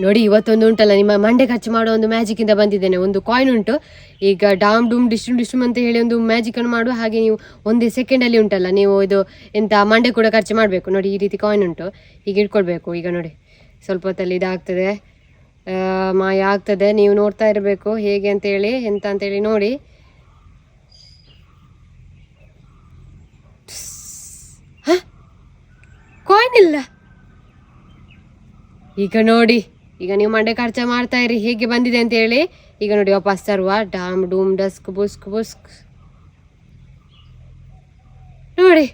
ನೋಡಿ, ಇವತ್ತೊಂದು ಉಂಟಲ್ಲ, ನಿಮ್ಮ ಮಂಡೆ ಖರ್ಚು ಮಾಡೋ ಒಂದು ಮ್ಯಾಜಿಕ್ ಇಂದ ಬಂದಿದ್ದೇನೆ. ಒಂದು ಕಾಯಿನ್ ಉಂಟು. ಈಗ ಡಾಮ್, ಡೂಮ್ ಡಿಸ್ಟುಮ್ ಡಿಸ್ಟುಮ್ ಅಂತ ಹೇಳಿ ಒಂದು ಮ್ಯಾಜಿಕ್ ಅನ್ನು ಮಾಡುವ ಹಾಗೆ ನೀವು ಒಂದೇ ಸೆಕೆಂಡ್ ಅಲ್ಲಿ ಉಂಟಲ್ಲ, ನೀವು ಇದು ಎಂತ ಮಂಡೆ ಕೂಡ ಖರ್ಚು ಮಾಡಬೇಕು. ನೋಡಿ, ಈ ರೀತಿ ಕಾಯಿನ್ ಉಂಟು. ಈಗ ಇಟ್ಕೊಳ್ಬೇಕು. ಈಗ ನೋಡಿ, ಸ್ವಲ್ಪ ಹೊತ್ತಲ್ಲಿ ಇದಾಗ್ತದೆ. ಮಾಯ ಆಗ್ತದೆ. ನೀವು ನೋಡ್ತಾ ಇರಬೇಕು ಹೇಗೆ ಅಂತ ಹೇಳಿ, ಎಂತ ಅಂತ ಹೇಳಿ ನೋಡಿ. ಕಾಯಿನ್ ಇಲ್ಲ. ಈಗ ನೋಡಿ. ಈಗ ನೀವು ಮಂಡೆ ಖರ್ಚ ಮಾಡ್ತಾ ಇರಿ, ಹೇಗೆ ಬಂದಿದೆ ಅಂತ ಹೇಳಿ. ಈಗ ನೋಡಿ, ವಾಪಸ್ ತರುವ. ಡಾಮ್, ಡೂಮ್, ಡಸ್ಕ್, ಬುಸ್ಕ್ ಬುಸ್ಕ್. ನೋಡಿ,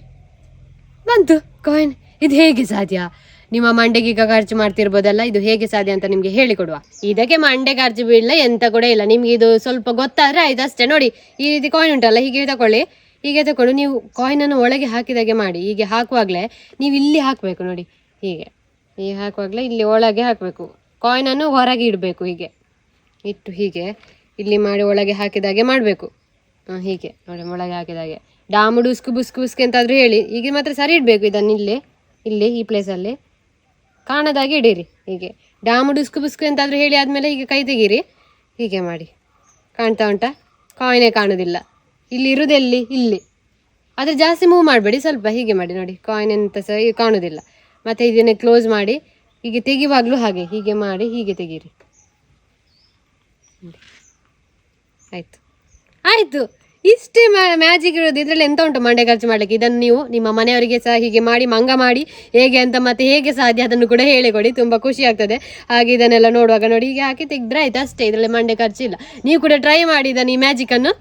ಬಂತು ಕಾಯಿನ್ ಇದು ಹೇಗೆ ಸಾಧ್ಯ? ನಿಮ್ಮ ಮಂಡೆಗೆ ಈಗ ಖರ್ಚು ಮಾಡ್ತಿರ್ಬೋದಲ್ಲ, ಇದು ಹೇಗೆ ಸಾಧ್ಯ ಅಂತ ನಿಮ್ಗೆ ಹೇಳಿಕೊಡುವ. ಇದಕ್ಕೆ ಮಂಡೆ ಖರ್ಚು ಬೀಳಲ್ಲ ಎಂತ ಕೂಡ ಇಲ್ಲ. ನಿಮ್ಗೆ ಇದು ಸ್ವಲ್ಪ ಗೊತ್ತಾದ್ರೆ ಆಯ್ತು ಅಷ್ಟೇ. ನೋಡಿ, ಈ ರೀತಿ ಕಾಯಿನ್ ಉಂಟಲ್ಲ, ಹೀಗೆ ತಗೊಳ್ಳಿ ಹೀಗೆ ತಗೊಂಡು ನೀವು ಕಾಯಿನನ್ನು ಒಳಗೆ ಹಾಕಿದಾಗೆ ಮಾಡಿ. ಹೀಗೆ ಹಾಕುವಾಗಲೇ ನೀವು ಇಲ್ಲಿ ಹಾಕಬೇಕು ನೋಡಿ. ಹೀಗೆ. ಹೀಗೆ ಹಾಕುವಾಗಲೇ ಇಲ್ಲಿ ಒಳಗೆ ಹಾಕಬೇಕು. ಕಾಯಿನನ್ನು ಹೊರಗೆ ಇಡಬೇಕು ಹೀಗೆ. ಇಟ್ಟು ಹೀಗೆ. ಇಲ್ಲಿ ಮಾಡಿ ಒಳಗೆ ಹಾಕಿದಾಗೆ ಮಾಡಬೇಕು. ಹೀಗೆ. ನೋಡಿ, ಒಳಗೆ ಹಾಕಿದಾಗೆ. ಡಾಮು ಡುಸ್ಕು ಬುಸ್ಕು ಬುಸ್ಕು ಅಂತಾದರೂ ಹೇಳಿ. ಈಗ ಮಾತ್ರ ಸರಿ ಇಡಬೇಕು ಇದನ್ನು ಇಲ್ಲಿ. ಇಲ್ಲಿ, ಈ ಪ್ಲೇಸಲ್ಲಿ ಕಾಣದಾಗೆ ಇಡೀರಿ. ಹೀಗೆ. ಡಾಮು ಡುಸ್ಕು ಬುಸ್ಕು ಅಂತಾದರೂ ಹೇಳಿ ಆದಮೇಲೆ ಹೀಗೆ ಕೈ ತೆಗೀರಿ. ಹೀಗೆ ಮಾಡಿ. ಕಾಣ್ತಾ ಉಂಟಾ? ಕಾಯಿನೇ ಕಾಣೋದಿಲ್ಲ. ಇಲ್ಲಿ ಇರುದೆಲ್ಲಿ ಇಲ್ಲಿ. ಆದರೆ ಜಾಸ್ತಿ ಮೂವ್ ಮಾಡಬೇಡಿ. ಸ್ವಲ್ಪ ಹೀಗೆ ಮಾಡಿ ನೋಡಿ. ಕಾಯಿನ್ ಎಂತ ಸಹ ಕಾಣೋದಿಲ್ಲ. ಮತ್ತು ಇದನ್ನೇ ಕ್ಲೋಸ್ ಮಾಡಿ ಹೀಗೆ ತೆಗಿವಾಗಲೂ ಹಾಗೆ, ಹೀಗೆ ಮಾಡಿ ಹೀಗೆ ತೆಗೀರಿ. ಆಯಿತು. ಆಯಿತು. ಇಷ್ಟೇ ಮ್ಯಾಜಿಕ್ ಇರೋದು ಇದರಲ್ಲಿ ಎಂತ ಉಂಟು ಮಂಡೆ ಖರ್ಚು ಮಾಡಲಿಕ್ಕೆ? ಇದನ್ನು ನೀವು ನಿಮ್ಮ ಮನೆಯವರಿಗೆ ಸಹ ಹೀಗೆ ಮಾಡಿ, ಮಂಗ ಮಾಡಿ, ಹೇಗೆ ಅಂತ ಮತ್ತೆ ಹೇಗೆ ಸಾಧ್ಯ ಅದನ್ನು ಕೂಡ ಹೇಳಿಕೊಡಿ. ತುಂಬ ಖುಷಿ ಆಗ್ತದೆ. ಹಾಗೆ ಇದನ್ನೆಲ್ಲ ನೋಡುವಾಗ ನೋಡಿ ಹೀಗೆ ಹಾಕಿ ತೆಗೆದ್ರೆ ಆಯ್ತು. ಅಷ್ಟೇ, ಇದರಲ್ಲಿ ಮಂಡೆ ಖರ್ಚು ಇಲ್ಲ ನೀವು ಕೂಡ ಟ್ರೈ ಮಾಡಿ ಇದನ್ನು, ಈ ಮ್ಯಾಜಿಕನ್ನು.